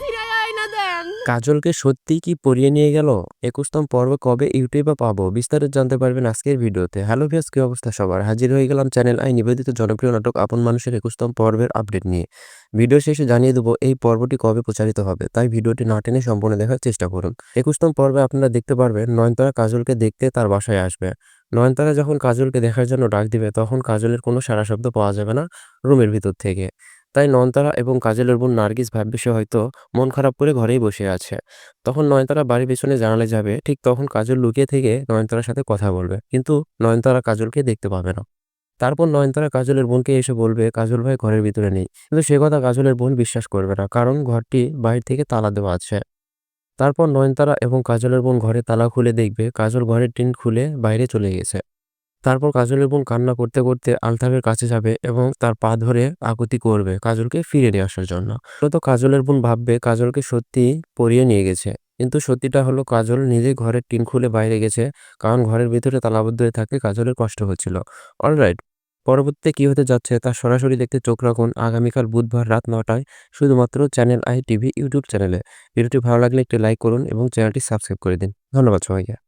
ফিরাই আইনা দেন। কাজলকে সত্যিই কি পরিয়ে নিয়ে গেল? একুশতম পর্ব কবে ইউটিউবে পাবো? বিস্তারিত জানতে পারবেন আজকের ভিডিওতে। হ্যালো ভিয়াস কি অবস্থা সবার? হাজির হয়ে গেলাম চ্যানেল আই নিবেদিত জনপ্রিয় নাটক আপন মানুষের একুশতম পর্বের আপডেট নিয়ে। ভিডিও শেষে জানিয়ে দেবো, এই পর্বটি কবে প্রচারিত হবে? তাই ভিডিওটি না টেনে সম্পূর্ণ দেখার চেষ্টা করুন। একুশতম পর্বে আপনারা দেখতে পারবেন, নয়নতারা কাজলকে দেখতে তার বাসায় আসবে। নয়নতারা যখন কাজলকে দেখার জন্য ডাক দিবে, তখন কাজলের কোনো সারা শব্দ পাওয়া যাবে না রুমের ভিতর থেকে। তাই নয়নতারা এবং কাজলের বোন নার্গিস ভাববে সে হয়তো মন খারাপ করে ঘরেই বসে আছে। তখন নয়নতারা বাড়ির পেছনে জানালে যাবে, ঠিক তখন কাজল লুকিয়ে থেকে নয়নতারার সাথে কথা বলবে, কিন্তু নয়নতারা কাজলকে দেখতে পাবে না। তারপর নয়নতারা কাজলের বোনকে এসে বলবে, কাজল ভাই ঘরের ভিতরে নেই। কিন্তু সে কথা কাজলের বোন বিশ্বাস করবে না, কারণ ঘরটি বাইরে থেকে তালা দেওয়া আছে। তারপর নয়নতারা এবং কাজলের বোন ঘরে তালা খুলে দেখবে, কাজল ঘরের টিন খুলে বাইরে চলে গেছে। তারপর কাজলের বোন কান্না করতে করতে আলতাফের কাছে যাবে এবং তার পা ধরে আকুতি করবে কাজলকে ফিরে নিয়ে আসার জন্য। তো কাজলের বোন ভাববে কাজলকে সত্যি পরিয়ে নিয়ে গেছে। কিন্তু সত্যিটা হলো কাজল নিজে ঘরের টিন খুলে বাইরে গেছে কারণ ঘরের ভিতরে তালাবদ্ধ হয়ে থাকে কাজলের কষ্ট হচ্ছিল। অলরাইট, পরবর্তীতে কী হতে যাচ্ছে তা সরাসরি দেখতে চোখ রাখুন আগামীকাল বুধবার রাত নটায় শুধুমাত্র চ্যানেল আই টিভি ইউটিউব চ্যানেলে। ভিডিওটি ভালো লাগলে একটি লাইক করুন এবং চ্যানেলটি সাবস্ক্রাইব করে দিন। ধন্যবাদ সবাইকে।